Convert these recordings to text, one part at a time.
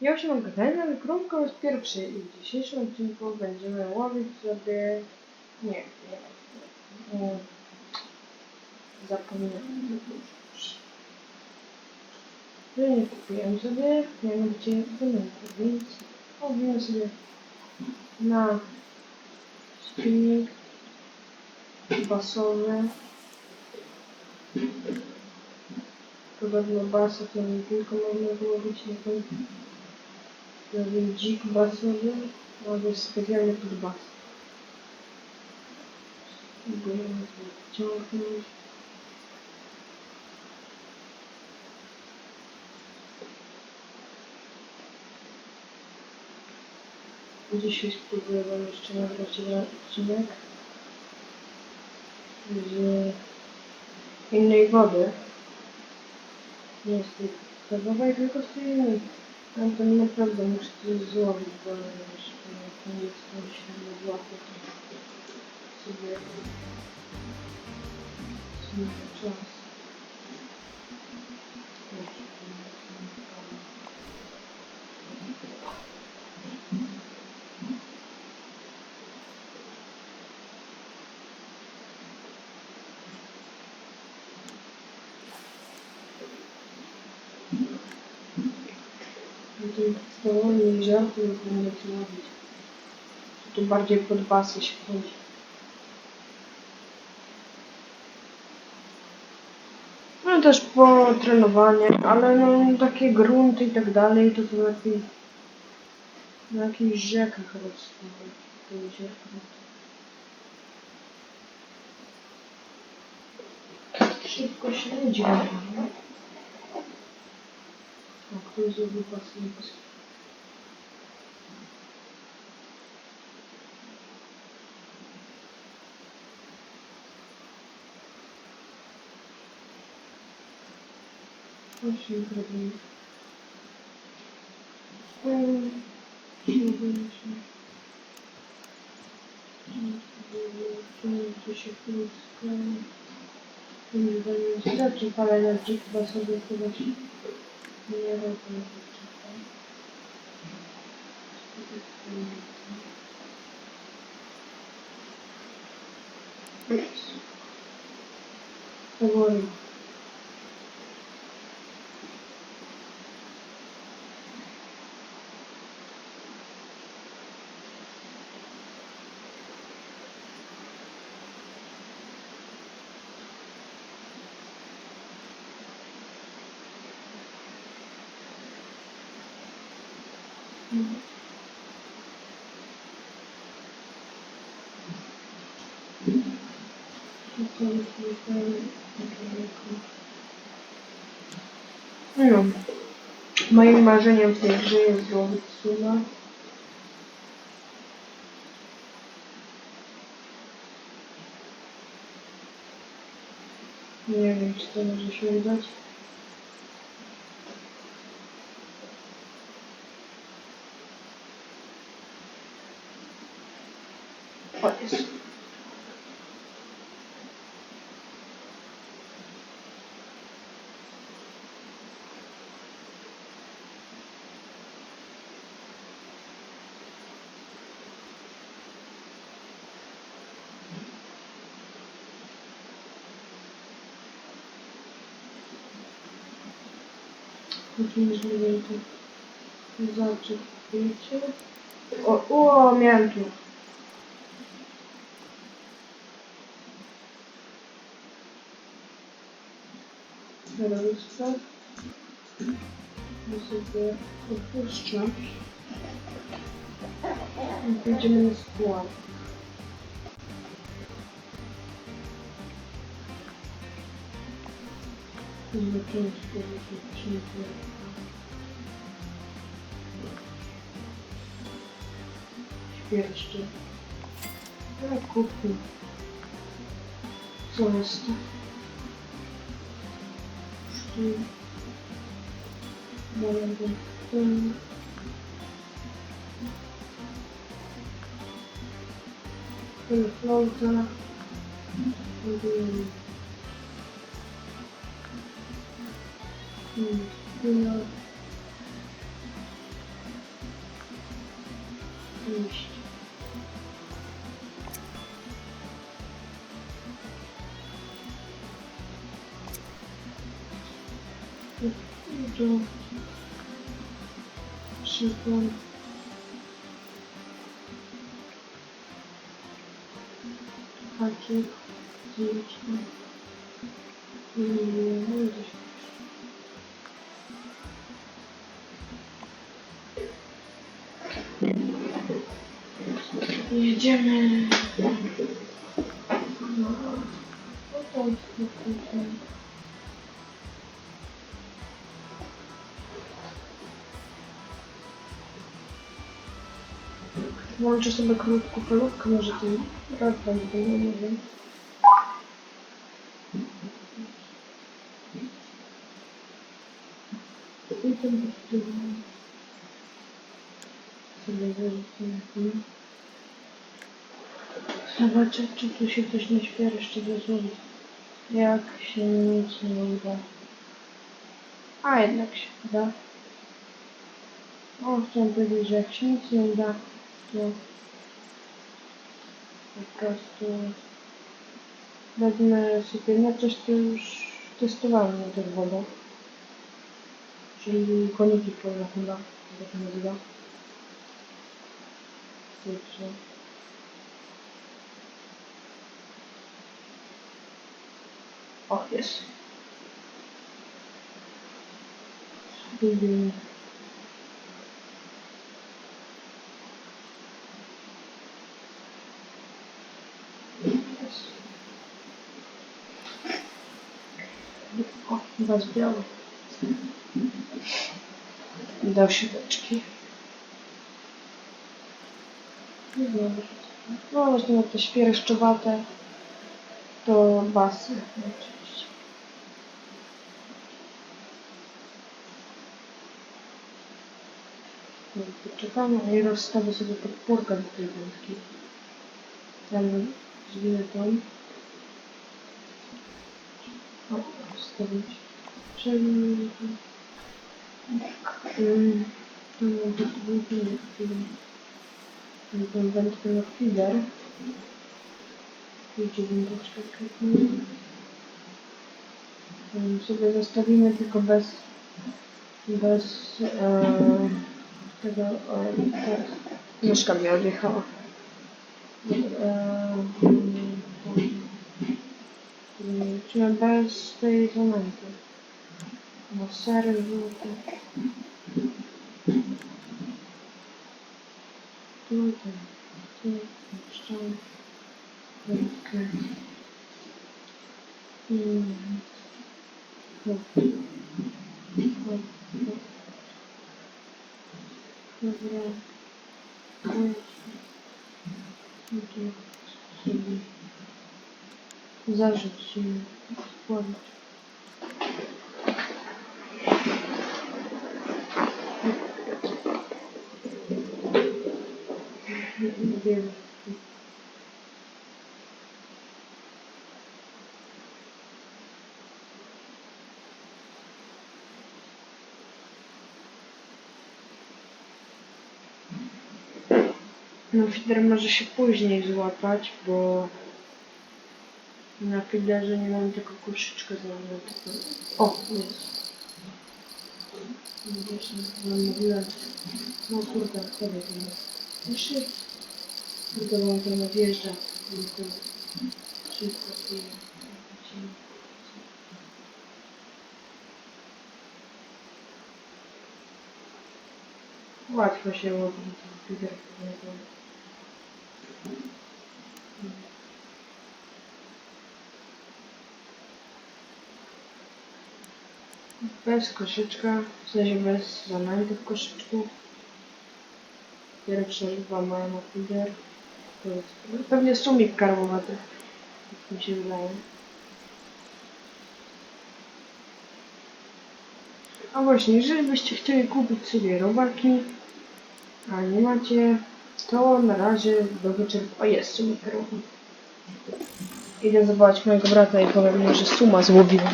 Ja się mam Glenn, krówka jest pierwszy i w dzisiejszym odcinku będziemy łowić sobie... Nie, nie, nie. nie. Zapomniałem. Ja nie kupiłem sobie, nie wiem gdzie jestem, więc łowiłem sobie na silnik basowy. Podobno basy to nie tylko można złowić, nie tylko Zrobił dzik basowy, albo specjalnie pod bas. Spróbujemy wciągnąć. Dzisiaj spróbuję wam jeszcze nagrać jeden odcinek z innej wody. Nie z tej gazowej, tylko z tej innej. No to naprawdę muszę coś złowić, bo już to nie jest to świetne złoto. to Sobie sobie czas. No to podstawowy żarty już będę to robić. Tu bardziej pod basy się chodzi. No też po trenowanie, ale no takie grunty i tak dalej, to to lepiej na jakichś rzekach rosną. te jeziorka. Szybko śledzi. no. O, ktoś zrobił pasy, nie pasy. Właśnie zrobił. Um, śledziłem się. Tu się krótko. Nie wystarczy parę na dzik chyba sobie chyba nie rozumiem. Powoli. No. Moim marzeniem w tej grze jest złowić suma. Nie wiem, czy to może się udać. O, jest. Jakimś nie tu zaczep, wiecie? O, o, tak. Ja sobie odpuszczę. I pójdziemy na skład. Zobaczymy, co to przyniesie. Świerszczy. No kupię. Co jest to? Evet, ne oldu sana? Hmm, szybko. Haczyk. Jedziemy. No to jest Włączę sobie krótką polówkę, może ten rad będzie, no nie wiem. I ten wyświetlony. Sobie wyrzucę. Zobaczę, czy tu się coś nie śpiewa jeszcze do zrobić. Jak się nic nie uda. A jednak się uda. O, chciałem powiedzieć, że jak się nic nie uda, to po prostu wezmę sobie, no coś już testowałem na tych wodach. Czyli koniki polne chyba, jak to nazywa. Kurczę. O, jest. Spróbujmy. Jest. O, chyba zbiały. Dał siateczki. Nie wiem. No właśnie na te świerszczowate to basy oczywiście. No, Poczekamy, ja rozstawię sobie podpórkę do tej wędki. Tam zwinę tą. O, wstawić. Czyli... Um, taki wędkę, feeder. Kliknij. Um, sobie zostawimy tylko bez bez e, tego o, teraz myszka mi odjechała. E, mm, czy bez tej zanęty. No sery żółte. Tutaj, tu, jeszcze. Wędkę. Mm. Hop. Hop, hop. Dobra. Oj. No to sobie zarzucimy. Spławić. Wiem. No fider może się później złapać, bo na fiderze nie mam tylko koszyczkę zamkniętą. O, jest. Wiesz, zamówiłem. No kurde, sobie to jest. Jeszcze tylko wam to nadjeżdża. Tylko szybko i Łatwo się łowi ten fider. Bez koszyczka, w sensie bez zanęty w koszyczku. Pierwsze chyba mają fider. Jest pewnie sumik karłowaty, jak mi się wydaje. A właśnie, jeżeli byście chcieli kupić sobie robaki, a nie macie, to na razie do wyczerp... O jest, sumik karłowaty. Idę zobaczyć mojego brata i powiem mu, że suma złowiła.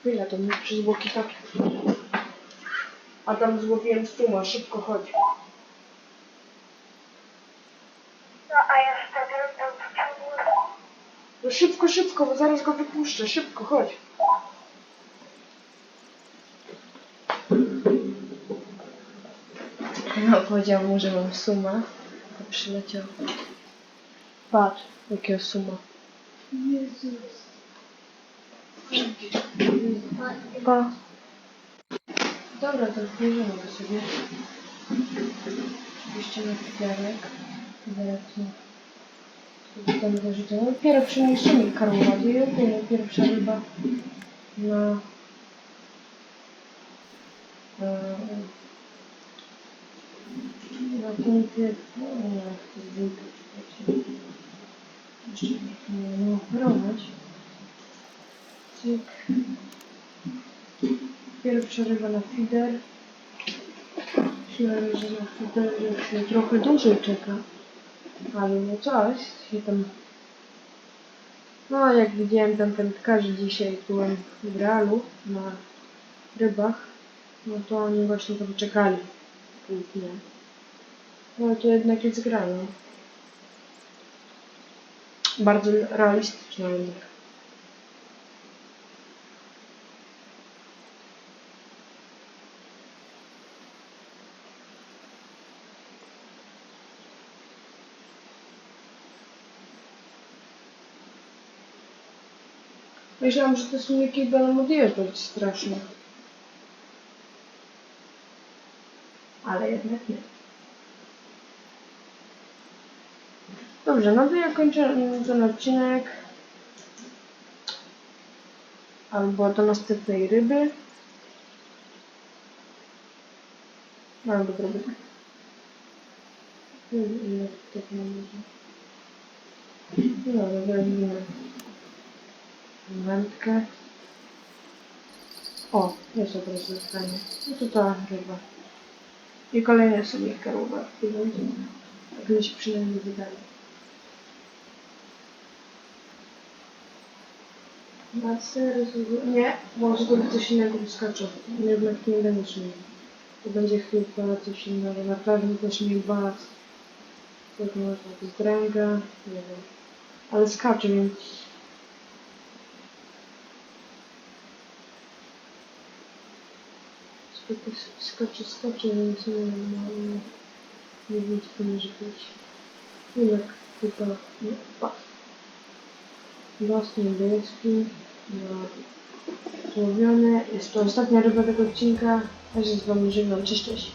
Chwila, to mnie przez boki tak. A tam złowiłem stuma, szybko chodź. No a jeszcze wiem, tam w ciągu... No szybko, szybko, bo zaraz go wypuszczę. Szybko, chodź. No, powiedział mu, że mam suma. To przyleciał. Patrz, jakiego suma. Jezus. Pa. Dobra, to bierzemy go sobie. Oczywiście na figarek. Figarek tu. Tam wyrzucę. No, pierwszy ogólnie pierwsza ryba na... e, Na. No, dwójka, czekajcie. Jeszcze nie operować. Cyk. Pierwsza ryba na feeder. Myślałem, że na feeder się trochę dłużej czeka. Ale no coś się tam... No jak widziałem tam wędkarzy dzisiaj, byłem w realu na rybach, no to oni właśnie tam czekali pół. No to jednak jest grane. Bardzo realistyczna jednak. Myślałam, że te sumiki będą odjeżdżać strasznie. Ale jednak nie. Dobrze, no to ja kończę ten odcinek. Albo do następnej ryby. Mam może. No, dobra. Wędkę. O, od razu zostanie. No to ta ryba. I kolejne sobie karłowatki będzie. Tak mi się przynajmniej wydaje. Na serio? Nie, może to być coś innego wyskoczy. Jednak nie będzie miał. To będzie chyba coś innego. Na pewno też nie bas. To można? To jest dręga. Nie wiem. Ale skacze, więc Skoczy, skoczy, skoczy, więc nie wiem, no, nie, to może być. Jednak chyba, nie, pa. Los niebieski, no, złowione. Jest to ostatnia ryba tego odcinka. Ja się z wami żegnam, cześć, cześć.